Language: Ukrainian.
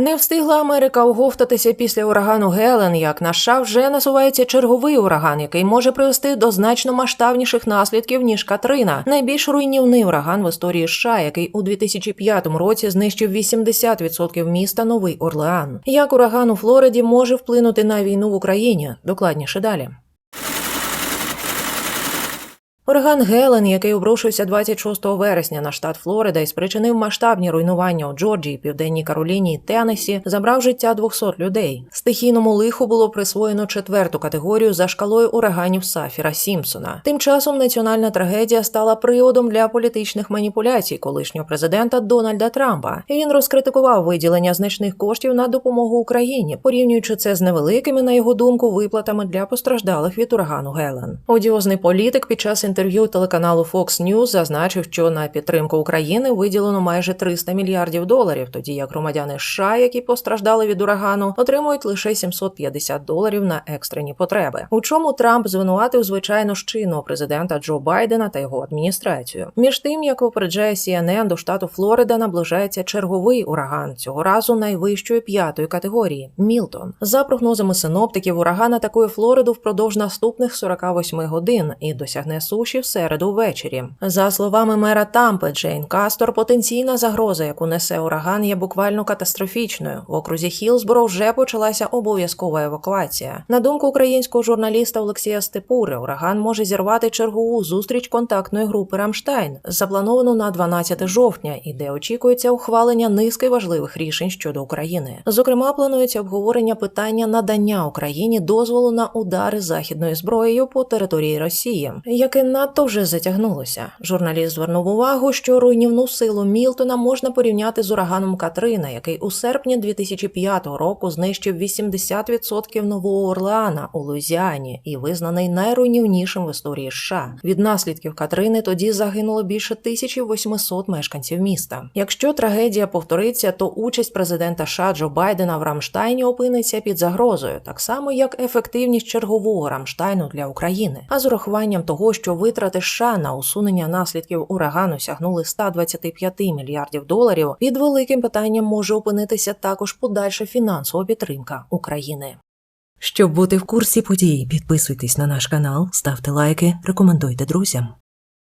Не встигла Америка оговтатися після урагану Гелен, як на США вже насувається черговий ураган, який може привести до значно масштабніших наслідків ніж Катрина, найбільш руйнівний ураган в історії США, який у 2005 році знищив 80% міста Новий Орлеан. Як ураган у Флориді може вплинути на війну в Україні? Докладніше далі. Ураган Гелен, який обрушився 26 вересня на штат Флорида і спричинив масштабні руйнування у Джорджії, Південній Кароліні і Теннессі, забрав життя 200 людей. Стихійному лиху було присвоєно четверту категорію за шкалою ураганів Сафіра Сімпсона. Тим часом національна трагедія стала приводом для політичних маніпуляцій колишнього президента Дональда Трампа. І Він розкритикував виділення значних коштів на допомогу Україні, порівнюючи це з невеликими, на його думку, виплатами для постраждалих від урагану Гелен. Одіозний політик під час інтерв'ю телеканалу Fox News зазначив, що на підтримку України виділено майже 300 мільярдів доларів, тоді як громадяни США, які постраждали від урагану, отримують лише 750 доларів на екстрені потреби. У чому Трамп звинуватив звичайно ж чинного президента Джо Байдена та його адміністрацію. Між тим, як попереджає CNN, до штату Флорида наближається черговий ураган цього разу найвищої п'ятої категорії Мілтон. За прогнозами синоптиків, ураган атакує Флориду впродовж наступних 48 годин і досягне суші в середу ввечері. За словами мера Тампи Джейн Кастор, потенційна загроза, яку несе ураган, є буквально катастрофічною. В окрузі Хілсборо вже почалася обов'язкова евакуація. На думку українського журналіста Олексія Степури, ураган може зірвати чергову зустріч контактної групи Рамштайн, заплановану на 12 жовтня, і де очікується ухвалення низки важливих рішень щодо України. Зокрема, планується обговорення питання надання Україні дозволу на удари західною зброєю по території Росії, яке надто вже затягнулося. Журналіст звернув увагу, що руйнівну силу Мілтона можна порівняти з ураганом Катрина, який у серпні 2005 року знищив 80% Нового Орлеана у Луїзіані і визнаний найруйнівнішим в історії США. Від наслідків Катрини тоді загинуло більше 1800 мешканців міста. Якщо трагедія повториться, то участь президента США Джо Байдена в Рамштайні опиниться під загрозою, так само як ефективність чергового Рамштайну для України. А з урахуванням того, що витрати США на усунення наслідків урагану сягнули 125 мільярдів доларів, під великим питанням може опинитися також подальша фінансова підтримка України. Щоб бути в курсі подій, підписуйтесь на наш канал, ставте лайки, рекомендуйте друзям.